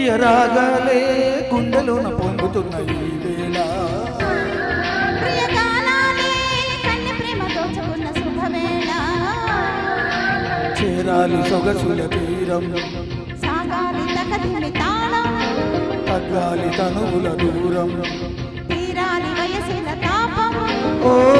ప్రియ రాగాలే గుండెలోన పొంగుతున్న ఈ వేళ. చేరాలి సొగసుల తీరం. తగ్గాలి తనువుల దూరం. తీరాలి వయసుల తాపం. ఓ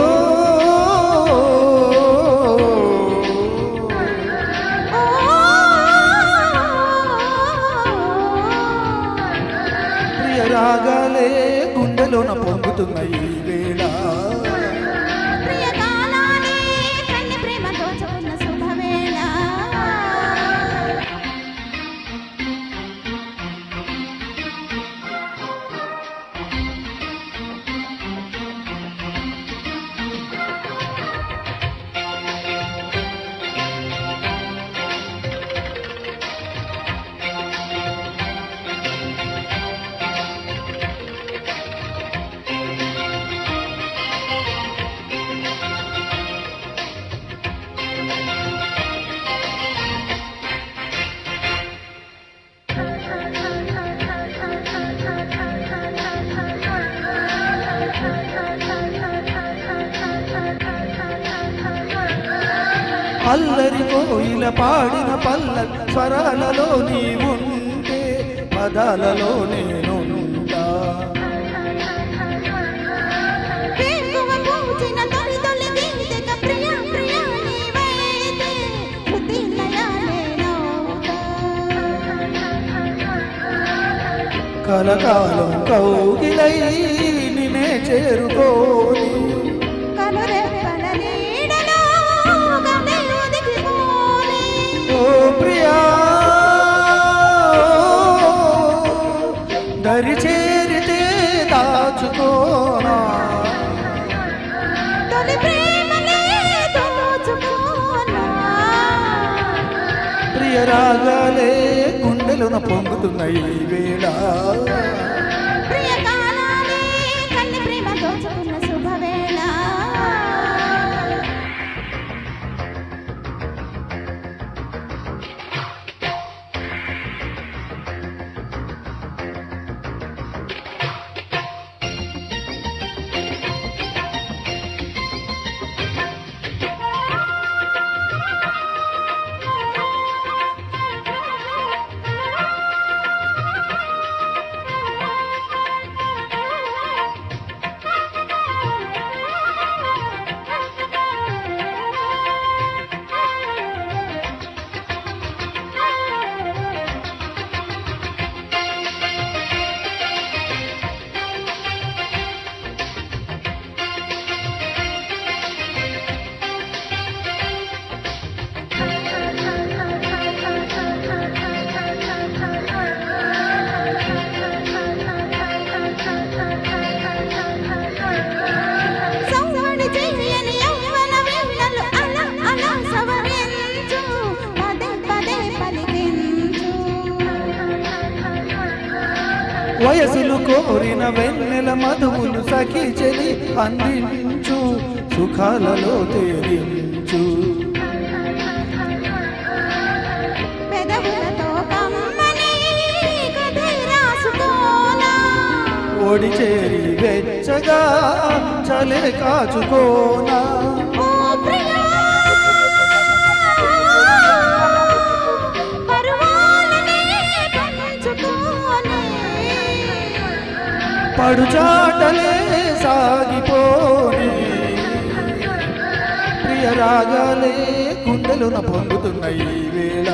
రాగాలే గుండెలోన పొంగుతున్న ఈ వేళ. అల్లరి కోయిల పాడిన పల్ల స్వరాలలో నీవుంటే పదాలలో లయాలేనౌగా. కలకాలం కౌగిలై నినే చేరుకోని ప్రియా. దరి చేరితే దాచుకోనా. ప్రియ రాగాలే గుండెలున పొంగుతున్న ఈ వేళ. వయసులు కోరిన వెన్నెల మధువులు సఖి చెలి అందించు సుఖాలలో తేలించు. ఓడి చేరి వెచ్చగా చలే కాచుకోనా. పడుచాటలే సాగిపోని. ప్రియ రాగాలే గుండెలున పొందుతున్న ఈ వేళ.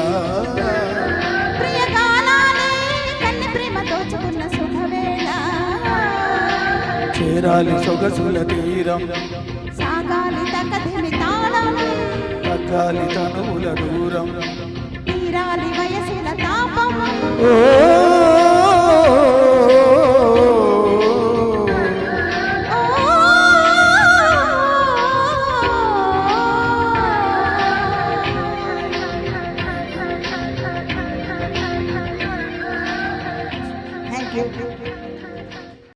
చేరాలి సొగసుల తీరం. సాగాలి తాళం తగ్గాలి తనువుల దూరం. తీరాలి వయసుల తాపం ఓ